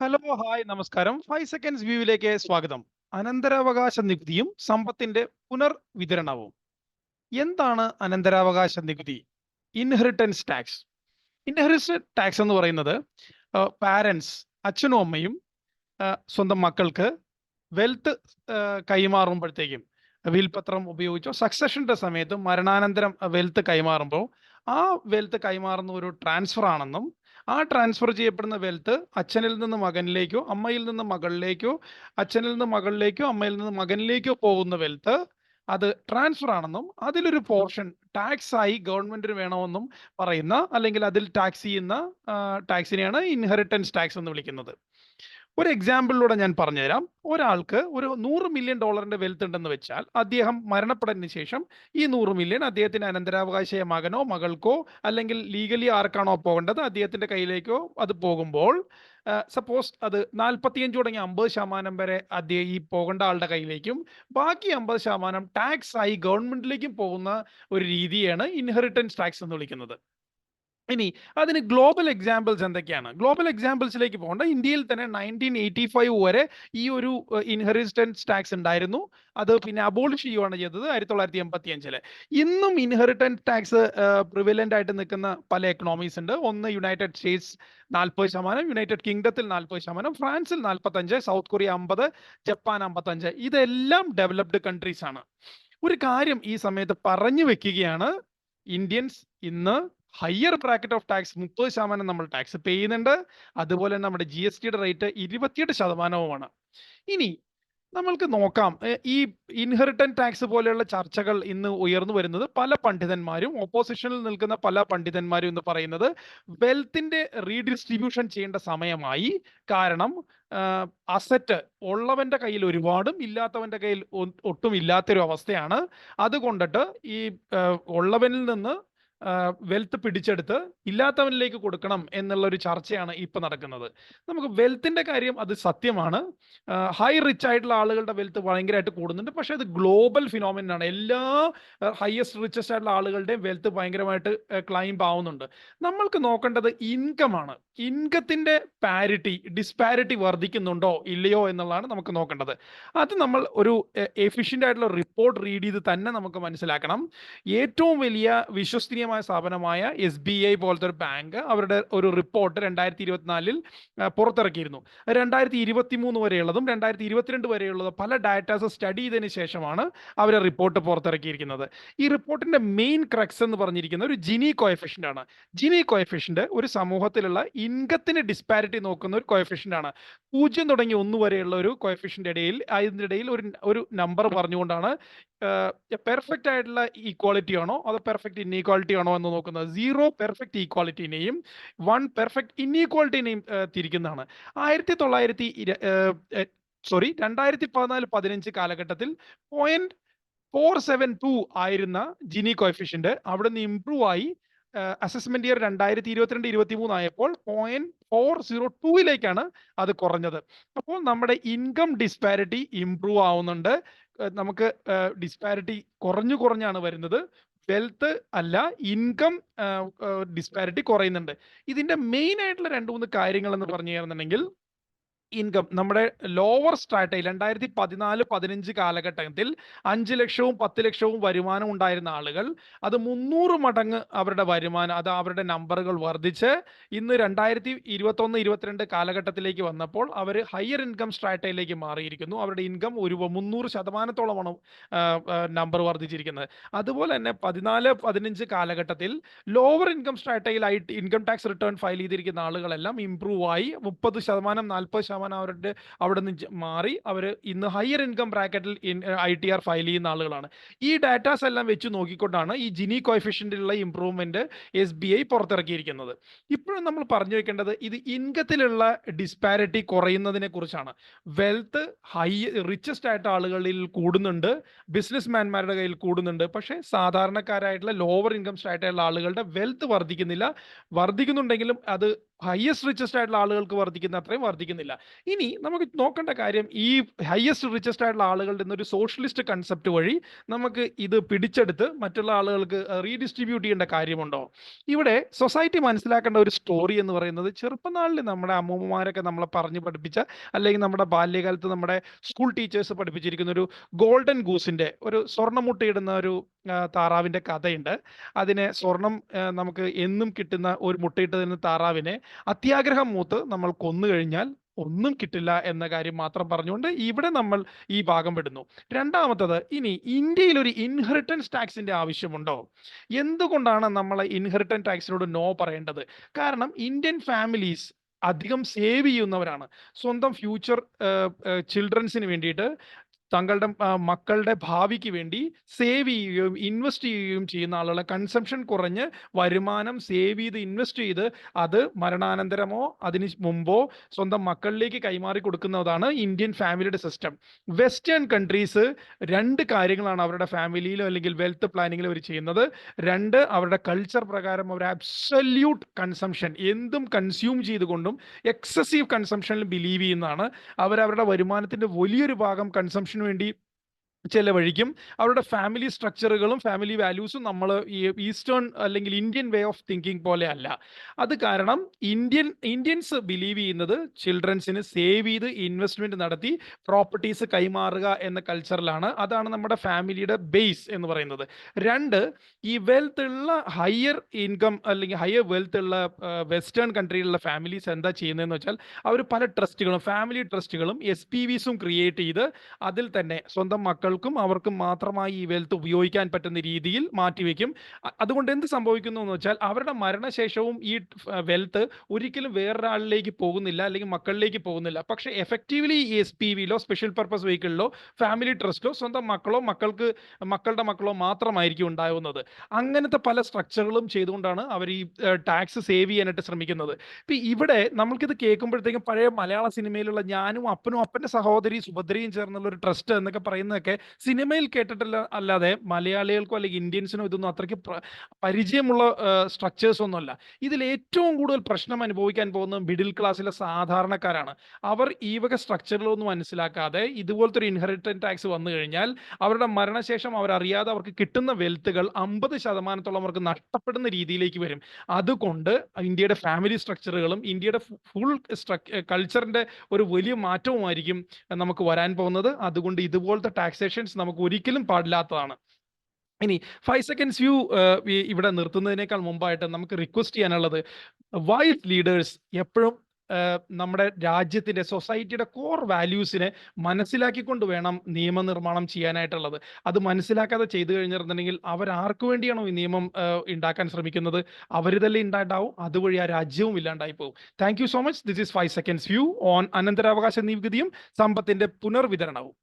Hello hi നമസ്കാരം. Five seconds വ്യൂവിലേക്ക് സ്വാഗതം. അനന്തരാവകാശ നികുതിയും സമ്പത്തിന്റെ പുനർവിതരണവും. എന്താണ് അനന്തരാവകാശ നികുതി? ഇൻഹെറിറ്റൻസ് ടാക്സ് ഇൻഹെറിറ്റൻസ് ടാക്സ് എന്ന് പറയുന്നത് പാരൻസ് അച്ഛനും അമ്മയും സ്വന്തം മക്കൾക്ക് വെൽത്ത് കൈമാറുമ്പോഴത്തേക്കും വിൽപത്രം ഉപയോഗിച്ചോ സക്സഷന്റെ സമയത്ത് മരണാനന്തരം വെൽത്ത് കൈമാറുമ്പോൾ ആ വെൽത്ത് കൈമാറുന്ന ഒരു ട്രാൻസ്ഫർ ആണെന്നും ആ ട്രാൻസ്ഫർ ചെയ്യപ്പെടുന്ന വെൽത്ത് അച്ഛനിൽ നിന്ന് മകനിലേക്കോ അമ്മയിൽ നിന്ന് മകളിലേക്കോ അച്ഛനിൽ നിന്ന് മകളിലേക്കോ അമ്മയിൽ നിന്ന് മകനിലേക്കോ പോകുന്ന വെൽത്ത് അത് ട്രാൻസ്ഫർ ആണെന്നും അതിലൊരു പോർഷൻ ടാക്സ് ആയി ഗവൺമെന്റിന് വേണമെന്നും പറയുന്ന അല്ലെങ്കിൽ അതിൽ ടാക്സ് ചെയ്യുന്ന ടാക്സിനെയാണ് ഇൻഹെറിറ്റൻസ് ടാക്സ് എന്ന് വിളിക്കുന്നത്. ഒരു എക്സാമ്പിളിലൂടെ ഞാൻ പറഞ്ഞുതരാം. ഒരാൾക്ക് ഒരു നൂറ് മില്യൺ ഡോളറിന്റെ വെൽത്ത് ഉണ്ടെന്ന് വെച്ചാൽ അദ്ദേഹം മരണപ്പെടുന്നതിന് ശേഷം ഈ നൂറ് മില്യൺ അദ്ദേഹത്തിന്റെ അനന്തരാവകാശിയായ മകനോ മകൾക്കോ അല്ലെങ്കിൽ ലീഗലി ആർക്കാണോ പോകേണ്ടത് അദ്ദേഹത്തിന്റെ കയ്യിലേക്കോ അത് പോകുമ്പോൾ സപ്പോസ് അത് നാൽപ്പത്തിയഞ്ച് തുടങ്ങി അമ്പത് ശതമാനം വരെ അദ്ദേഹം ഈ പോകേണ്ട ആളുടെ കയ്യിലേക്കും ബാക്കി അമ്പത് ശതമാനം ടാക്സ് ആയി ഗവൺമെന്റിലേക്കും പോകുന്ന ഒരു രീതിയാണ് ഇൻഹെറിറ്റൻസ് ടാക്സ് എന്ന് വിളിക്കുന്നത്. ഇനി അതിന് ഗ്ലോബൽ എക്സാമ്പിൾസ് എന്തൊക്കെയാണ്? ഗ്ലോബൽ എക്സാമ്പിൾസിലേക്ക് പോകേണ്ട. ഇന്ത്യയിൽ തന്നെ നയന്റീൻ എയ്റ്റി ഫൈവ് വരെ ഈ ഒരു ഇൻഹെറിറ്റൻസ് ടാക്സ് ഉണ്ടായിരുന്നു. അത് പിന്നെ അബോളിഷ് ചെയ്യുകയാണ് ചെയ്തത് ആയിരത്തി തൊള്ളായിരത്തി എൺപത്തി അഞ്ചിൽ ഇന്നും ഇൻഹെറിറ്റൻസ് ടാക്സ് പ്രിവലന്റ് ആയിട്ട് നിൽക്കുന്ന പല എക്കണോമീസ് ഉണ്ട്. ഒന്ന് യുണൈറ്റഡ് സ്റ്റേറ്റ്സ് നാൽപ്പത് ശതമാനം യുണൈറ്റഡ് കിങ്ഡത്തിൽ നാൽപ്പത് ശതമാനം ഫ്രാൻസിൽ നാൽപ്പത്തഞ്ച് സൗത്ത് കൊറിയ അമ്പത് ജപ്പാൻ അമ്പത്തഞ്ച്. ഇതെല്ലാം ഡെവലപ്ഡ് കൺട്രീസ് ആണ്. ഒരു കാര്യം ഈ സമയത്ത് പറഞ്ഞു വെക്കുകയാണ്. ഇന്ത്യൻസ് ഇന്ന് ഹയർ ബ്രാക്കറ്റ് ഓഫ് ടാക്സ് മുപ്പത് ശതമാനം നമ്മൾ ടാക്സ് പേ ചെയ്യുന്നുണ്ട്. അതുപോലെ നമ്മുടെ ജി എസ് ടിയുടെ റേറ്റ് ഇരുപത്തിയെട്ട് ശതമാനവുമാണ്. ഇനി നമ്മൾക്ക് നോക്കാം. ഈ ഇൻഹെറിറ്റൻ ടാക്സ് പോലെയുള്ള ചർച്ചകൾ ഇന്ന് ഉയർന്നു വരുന്നത് പല പണ്ഡിതന്മാരും ഓപ്പോസിഷനിൽ നിൽക്കുന്ന പല പണ്ഡിതന്മാരും എന്ന് പറയുന്നത് വെൽത്തിന്റെ റീഡിസ്ട്രിബ്യൂഷൻ ചെയ്യേണ്ട സമയമായി. കാരണം അസറ്റ് ഉള്ളവന്റെ കയ്യിൽ ഒരുപാടും ഇല്ലാത്തവന്റെ കയ്യിൽ ഒട്ടും ഇല്ലാത്തൊരു അവസ്ഥയാണ് അതുകൊണ്ടിട്ട് ഈ ഉള്ളവനിൽ നിന്ന് വെൽത്ത് പിടിച്ചെടുത്ത് ഇല്ലാത്തവനിലേക്ക് കൊടുക്കണം എന്നുള്ള ഒരു ചർച്ചയാണ് ഇപ്പൊ നടക്കുന്നത്. നമുക്ക് വെൽത്തിന്റെ കാര്യം അത് സത്യമാണ്. ഹൈ റിച്ച് ആയിട്ടുള്ള ആളുകളുടെ വെൽത്ത് ഭയങ്കരമായിട്ട് കൂടുന്നുണ്ട്. പക്ഷെ അത് ഗ്ലോബൽ ഫിനോമിനൻ ആണ് എല്ലാ ഹയസ്റ്റ് റിച്ചസ്റ്റ് ആയിട്ടുള്ള ആളുകളുടെയും വെൽത്ത് ഭയങ്കരമായിട്ട് ക്ലൈംബ് ആവുന്നുണ്ട്. നമ്മൾക്ക് നോക്കേണ്ടത് ഇൻകം ആണ് ഇൻകത്തിന്റെ പാരിറ്റി ഡിസ്പാരിറ്റി വർദ്ധിക്കുന്നുണ്ടോ ഇല്ലയോ എന്നുള്ളതാണ് നമുക്ക് നോക്കേണ്ടത്. അത് നമ്മൾ ഒരു എഫിഷ്യന്റ് ആയിട്ടുള്ള റിപ്പോർട്ട് റീഡ് ചെയ്ത് തന്നെ നമുക്ക് മനസ്സിലാക്കണം. ഏറ്റവും വലിയ വിശ്വസനീയമായ സ്ഥാപനമായ എസ് ബി ഐ പോലത്തെ ഒരു ബാങ്ക് അവരുടെ ഒരു റിപ്പോർട്ട് രണ്ടായിരത്തി ഇരുപത്തിനാലിൽ പുറത്തിറക്കിയിരുന്നു. രണ്ടായിരത്തി ഇരുപത്തി മൂന്ന് വരെയുള്ളതും രണ്ടായിരത്തി ഇരുപത്തിരണ്ട് വരെയുള്ളതും പല ഡാറ്റാസ് സ്റ്റഡി ചെയ്തതിന് ശേഷമാണ് അവർ റിപ്പോർട്ട് പുറത്തിറക്കിയിരിക്കുന്നത്. ഈ റിപ്പോർട്ടിന്റെ മെയിൻ ക്രക്സ് എന്ന് പറഞ്ഞിരിക്കുന്ന ഒരു ജിനി കോയഫിഷ്യന്റ് ആണ്. ജിനി കോയഫിഷ്യന്റ് ഒരു സമൂഹത്തിലുള്ള ഇൻകത്തിന് ഡിസ്പാരിറ്റി നോക്കുന്ന ഒരു കോയഫിഷ്യന്റ് ആണ്. പൂജ്യം തുടങ്ങി ഒന്ന് വരെയുള്ള ഒരു കോയഫിഷ്യന്റ് ഇടയിൽ അതിന്റെ ഇടയിൽ ഒരു ഒരു നമ്പർ പറഞ്ഞുകൊണ്ടാണ് പെർഫെക്റ്റ് ആയിട്ടുള്ള ഈക്വാളിറ്റി ആണോ അതോ പെർഫെക്റ്റ് ഇൻഈക്വാളിറ്റി ആണോ എന്ന് നോക്കുന്നത്? സീറോ പെർഫെക്റ്റ് ഈക്വാളിറ്റിനെയും വൺ പെർഫെക്റ്റ് ഇൻഈക്വാളിറ്റിനെയും തിരിക്കുന്നതാണ്. ആയിരത്തി തൊള്ളായിരത്തി സോറി രണ്ടായിരത്തി പതിനാല് പതിനഞ്ച് കാലഘട്ടത്തിൽ പോയിന്റ് ഫോർ സെവൻ ടു ആയിരുന്ന ജിനി കോഫിഷ്യന്റ് അവിടെ നിന്ന് ഇംപ്രൂവ് ആയി അസസ്മെന്റ് ഇയർ രണ്ടായിരത്തി ഇരുപത്തിരണ്ട് ഇരുപത്തി മൂന്ന് ആയപ്പോൾ പോയിന്റ് ഫോർ സീറോ ടൂയിലേക്കാണ് അത് കുറഞ്ഞത്. അപ്പോൾ നമ്മുടെ ഇൻകം ഡിസ്പാരിറ്റി ഇംപ്രൂവ് ആവുന്നുണ്ട്. നമുക്ക് ഡിസ്പാരിറ്റി കുറഞ്ഞു കുറഞ്ഞാണ് വരുന്നത്. വെൽത്ത് അല്ല ഇൻകം ഡിസ്പാരിറ്റി കുറയുന്നുണ്ട്. ഇതിന്റെ മെയിൻ ആയിട്ടുള്ള രണ്ട് മൂന്ന് കാര്യങ്ങൾ എന്ന് പറഞ്ഞു കഴിഞ്ഞിട്ടുണ്ടെങ്കിൽ ഇൻകം നമ്മുടെ ലോവർ സ്ട്രാറ്റയിൽ രണ്ടായിരത്തി പതിനാല് പതിനഞ്ച് കാലഘട്ടത്തിൽ അഞ്ച് ലക്ഷവും പത്ത് ലക്ഷവും വരുമാനം ഉണ്ടായിരുന്ന ആളുകൾ അത് മുന്നൂറ് മടങ്ങ് അവരുടെ വരുമാനം അത് അവരുടെ നമ്പറുകൾ വർദ്ധിച്ച് ഇന്ന് രണ്ടായിരത്തി ഇരുപത്തൊന്ന് ഇരുപത്തിരണ്ട് കാലഘട്ടത്തിലേക്ക് വന്നപ്പോൾ അവർ ഹയർ ഇൻകം സ്ട്രാറ്റയിലേക്ക് മാറിയിരിക്കുന്നു. അവരുടെ ഇൻകം ഒരു മുന്നൂറ് ശതമാനത്തോളമാണ് നമ്പർ വർദ്ധിച്ചിരിക്കുന്നത്. അതുപോലെ തന്നെ പതിനാല് പതിനഞ്ച് കാലഘട്ടത്തിൽ ലോവർ ഇൻകം സ്ട്രാറ്റയിലായിട്ട് ഇൻകം ടാക്സ് റിട്ടേൺ ഫയൽ ചെയ്തിരിക്കുന്ന ആളുകളെല്ലാം ഇംപ്രൂവ് ആയി. മുപ്പത് ശതമാനം നാൽപ്പത് ശതമാനം അവരുടെ അവിടെ നിന്ന് മാറി അവർ ഇന്ന് ഹയർ ഇൻകം ബ്രാക്കറ്റിൽ ഐ ടി ആർ ഫയൽ ചെയ്യുന്ന ആളുകളാണ്. ഈ ഡാറ്റാസ് എല്ലാം വെച്ച് നോക്കിക്കൊണ്ടാണ് ഈ ജിനി കോയിഫിഷ്യന്റിലുള്ള ഇംപ്രൂവ്മെന്റ് എസ് ബി ഐ പുറത്തിറക്കിയിരിക്കുന്നത്. ഇപ്പോഴും നമ്മൾ പറഞ്ഞു വെക്കേണ്ടത് ഇത് ഇൻകത്തിലുള്ള ഡിസ്പാരിറ്റി കുറയുന്നതിനെ കുറിച്ചാണ്. വെൽത്ത് ഹൈ റിച്ചസ്റ്റ് ആയിട്ട് ആളുകളിൽ കൂടുന്നുണ്ട്. ബിസിനസ് മാൻമാരുടെ കയ്യിൽ കൂടുന്നുണ്ട്. പക്ഷേ സാധാരണക്കാരായിട്ടുള്ള ലോവർ ഇൻകം സ്റ്റാറ്റായിട്ടുള്ള ആളുകളുടെ വെൽത്ത് വർദ്ധിക്കുന്നില്ല. വർദ്ധിക്കുന്നുണ്ടെങ്കിലും അത് ഹയസ്റ്റ് റിച്ചസ്റ്റ് ആയിട്ടുള്ള ആളുകൾക്ക് വർദ്ധിക്കുന്ന അത്രയും വർദ്ധിക്കുന്നില്ല. ഇനി നമുക്ക് നോക്കേണ്ട കാര്യം ഈ ഹയസ്റ്റ് റിച്ചസ്റ്റ് ആയിട്ടുള്ള ആളുകളുടെ ഒരു സോഷ്യലിസ്റ്റ് കൺസെപ്റ്റ് വഴി നമുക്ക് ഇത് പിടിച്ചെടുത്ത് മറ്റുള്ള ആളുകൾക്ക് റീഡിസ്ട്രിബ്യൂട്ട് ചെയ്യേണ്ട കാര്യമുണ്ടോ? ഇവിടെ സൊസൈറ്റി മനസ്സിലാക്കേണ്ട ഒരു സ്റ്റോറി എന്ന് പറയുന്നത് ചെറുപ്പനാളിൽ നമ്മുടെ അമ്മൂമ്മമാരൊക്കെ നമ്മളെ പറഞ്ഞു പഠിപ്പിച്ച അല്ലെങ്കിൽ നമ്മുടെ ബാല്യകാലത്ത് നമ്മുടെ സ്കൂൾ ടീച്ചേഴ്സ് പഠിപ്പിച്ചിരിക്കുന്ന ഒരു ഗോൾഡൻ ഗൂസിന്റെ ഒരു സ്വർണമുട്ടയിടുന്ന ഒരു താറാവിന്റെ കഥയുണ്ട്. അതിനെ സ്വർണം നമുക്ക് എന്നും കിട്ടുന്ന ഒരു മുട്ടയിട്ട് തരുന്ന താറാവിനെ അത്യാഗ്രഹം മൂത്ത് നമ്മൾ കൊന്നു കഴിഞ്ഞാൽ ഒന്നും കിട്ടില്ല എന്ന കാര്യം മാത്രം പറഞ്ഞുകൊണ്ട് ഇവിടെ നമ്മൾ ഈ ഭാഗം വിടുന്നു. രണ്ടാമത്തത് ഇനി ഇന്ത്യയിൽ ഒരു ഇൻഹെറിറ്റൻസ് ടാക്സിന്റെ ആവശ്യമുണ്ടോ? എന്തുകൊണ്ടാണ് നമ്മൾ ഇൻഹെറിറ്റൻസ് ടാക്സിനോട് നോ പറയേണ്ടത്? കാരണം ഇന്ത്യൻ ഫാമിലീസ് അധികം സേവ് ചെയ്യുന്നവരാണ്. സ്വന്തം ഫ്യൂച്ചർ ചിൽഡ്രൻസിന് വേണ്ടിയിട്ട് തങ്ങളുടെ മക്കളുടെ ഭാവിക്ക് വേണ്ടി സേവ് ചെയ്യുകയും ഇൻവെസ്റ്റ് ചെയ്യുകയും ചെയ്യുന്ന ആളുകളെ കൺസംഷൻ കുറഞ്ഞ് വരുമാനം സേവ് ചെയ്ത് ഇൻവെസ്റ്റ് ചെയ്ത് അത് മരണാനന്തരമോ അതിന് മുമ്പോ സ്വന്തം മക്കളിലേക്ക് കൈമാറി കൊടുക്കുന്നതാണ് ഇന്ത്യൻ ഫാമിലിയുടെ സിസ്റ്റം വെസ്റ്റേൺ കൺട്രീസ് രണ്ട് കാര്യങ്ങളാണ് അവരുടെ ഫാമിലിയിലോ അല്ലെങ്കിൽ വെൽത്ത് പ്ലാനിങ്ങിലോ അവർ ചെയ്യുന്നത്. രണ്ട് അവരുടെ കൾച്ചർ പ്രകാരം അവർ അബ്സല്യൂട്ട് കൺസംഷൻ എന്തും കൺസ്യൂം ചെയ്തുകൊണ്ടും എക്സസീവ് കൺസംഷനിൽ ബിലീവ് ചെയ്യുന്നതാണ്. അവരവരുടെ വരുമാനത്തിന്റെ വലിയൊരു ഭാഗം കൺസംഷന് വേണ്ടി ചെലവഴിക്കും. അവരുടെ ഫാമിലി സ്ട്രക്ചറുകളും ഫാമിലി വാല്യൂസും നമ്മൾ ഈ ഈസ്റ്റേൺ അല്ലെങ്കിൽ ഇന്ത്യൻ വേ ഓഫ് തിങ്കിങ് പോലെ അല്ല. അത് കാരണം ഇന്ത്യൻ ഇന്ത്യൻസ് ബിലീവ് ചെയ്യുന്നത് ചിൽഡ്രൻസിന് സേവ് ചെയ്ത് ഇൻവെസ്റ്റ്മെന്റ് നടത്തി പ്രോപ്പർട്ടീസ് കൈമാറുക എന്ന കൾച്ചറിലാണ് അതാണ് നമ്മുടെ ഫാമിലിയുടെ ബേസ് എന്ന് പറയുന്നത്. രണ്ട് ഈ വെൽത്ത് ഉള്ള ഹയർ ഇൻകം അല്ലെങ്കിൽ ഹയർ വെൽത്ത് ഉള്ള വെസ്റ്റേൺ കൺട്രിയിലുള്ള ഫാമിലീസ് എന്താ ചെയ്യുന്നതെന്ന് വെച്ചാൽ അവർ പല ട്രസ്റ്റുകളും ഫാമിലി ട്രസ്റ്റുകളും എസ് പി വിസും ക്രിയേറ്റ് ചെയ്ത് അതിൽ തന്നെ സ്വന്തം മക്കൾക്കും അവർക്കും മാത്രമായി ഈ വെൽത്ത് ഉപയോഗിക്കാൻ പറ്റുന്ന രീതിയിൽ മാറ്റിവെക്കും. അതുകൊണ്ട് എന്ത് സംഭവിക്കുന്നു എന്ന് വെച്ചാൽ അവരുടെ മരണശേഷവും ഈ വെൽത്ത് ഒരിക്കലും വേറൊരാളിലേക്ക് പോകുന്നില്ല അല്ലെങ്കിൽ മക്കളിലേക്ക് പോകുന്നില്ല. പക്ഷെ എഫക്റ്റീവ്ലി എസ് പി വിയിലോ സ്പെഷ്യൽ പർപ്പസ് വെഹിക്കിളിലോ ഫാമിലി ട്രസ്റ്റിലോ സ്വന്തം മക്കളോ മക്കൾക്ക് മക്കളുടെ മക്കളോ മാത്രമായിരിക്കും ഉണ്ടാവുന്നത്. അങ്ങനത്തെ പല സ്ട്രക്ചറുകളും ചെയ്തുകൊണ്ടാണ് അവർ ഈ ടാക്സ് സേവ് ചെയ്യാനായിട്ട് ശ്രമിക്കുന്നത്. ഇപ്പൊ ഇവിടെ നമ്മൾക്കിത് കേൾക്കുമ്പോഴത്തേക്കും പഴയ മലയാള സിനിമയിലുള്ള ഞാനും അപ്പനും അപ്പന്റെ സഹോദരി സുഭദ്രയും ചേർന്നുള്ള ഒരു ട്രസ്റ്റ് എന്നൊക്കെ പറയുന്നതൊക്കെ സിനിമയിൽ കേട്ടിട്ടില്ല അല്ലാതെ മലയാളികൾക്കോ അല്ലെങ്കിൽ ഇന്ത്യൻസിനോ ഇതൊന്നും അത്രയ്ക്ക് പരിചയമുള്ള സ്ട്രക്ചേഴ്സ് ഒന്നുമല്ല. ഇതിൽ ഏറ്റവും കൂടുതൽ പ്രശ്നം അനുഭവിക്കാൻ പോകുന്നത് മിഡിൽ ക്ലാസ്സിലെ സാധാരണക്കാരാണ്. അവർ ഈ വക സ്ട്രക്ചറിലൊന്നും മനസ്സിലാക്കാതെ ഇതുപോലത്തെ ഒരു ഇൻഹെറിറ്റൻ ടാക്സ് വന്നു കഴിഞ്ഞാൽ അവരുടെ മരണശേഷം അവരറിയാതെ അവർക്ക് കിട്ടുന്ന വെൽത്തുകൾ അമ്പത് ശതമാനത്തോളം അവർക്ക് നഷ്ടപ്പെടുന്ന രീതിയിലേക്ക് വരും. അതുകൊണ്ട് ഇന്ത്യയുടെ ഫാമിലി സ്ട്രക്ചറുകളും ഇന്ത്യയുടെ ഫുൾ സ്ട്രക് കൾച്ചറിന്റെ ഒരു വലിയ മാറ്റവുമായിരിക്കും നമുക്ക് വരാൻ പോകുന്നത്. അതുകൊണ്ട് ഇതുപോലത്തെ ടാക്സേഷൻസ് നമുക്ക് ഒരിക്കലും പാടില്ലാത്തതാണ്. ഇനി ഫൈവ് സെക്കൻഡ്സ് വ്യൂ ഇവിടെ നിർത്തുന്നതിനേക്കാൾ മുമ്പായിട്ട് നമുക്ക് റിക്വസ്റ്റ് ചെയ്യാനുള്ളത് വൈസ് ലീഡേഴ്സ് എപ്പോഴും നമ്മുടെ രാജ്യത്തിന്റെ സൊസൈറ്റിയുടെ കോർ വാല്യൂസിനെ മനസ്സിലാക്കിക്കൊണ്ട് വേണം നിയമനിർമ്മാണം ചെയ്യാനായിട്ടുള്ളത്. അത് മനസ്സിലാക്കാതെ ചെയ്തു കഴിഞ്ഞിരുന്നുണ്ടെങ്കിൽ അവർ ആർക്കു വേണ്ടിയാണോ ഈ നിയമം ഉണ്ടാക്കാൻ ശ്രമിക്കുന്നത്? അവർ തന്നെ ഉണ്ടായിട്ടാവും അതുവഴി ആ രാജ്യവും ഇല്ലാണ്ടായി പോകും thank so much this is five seconds view on അനന്തരാവകാശ നികുതിയും സമ്പത്തിന്റെ പുനർവിതരണവും.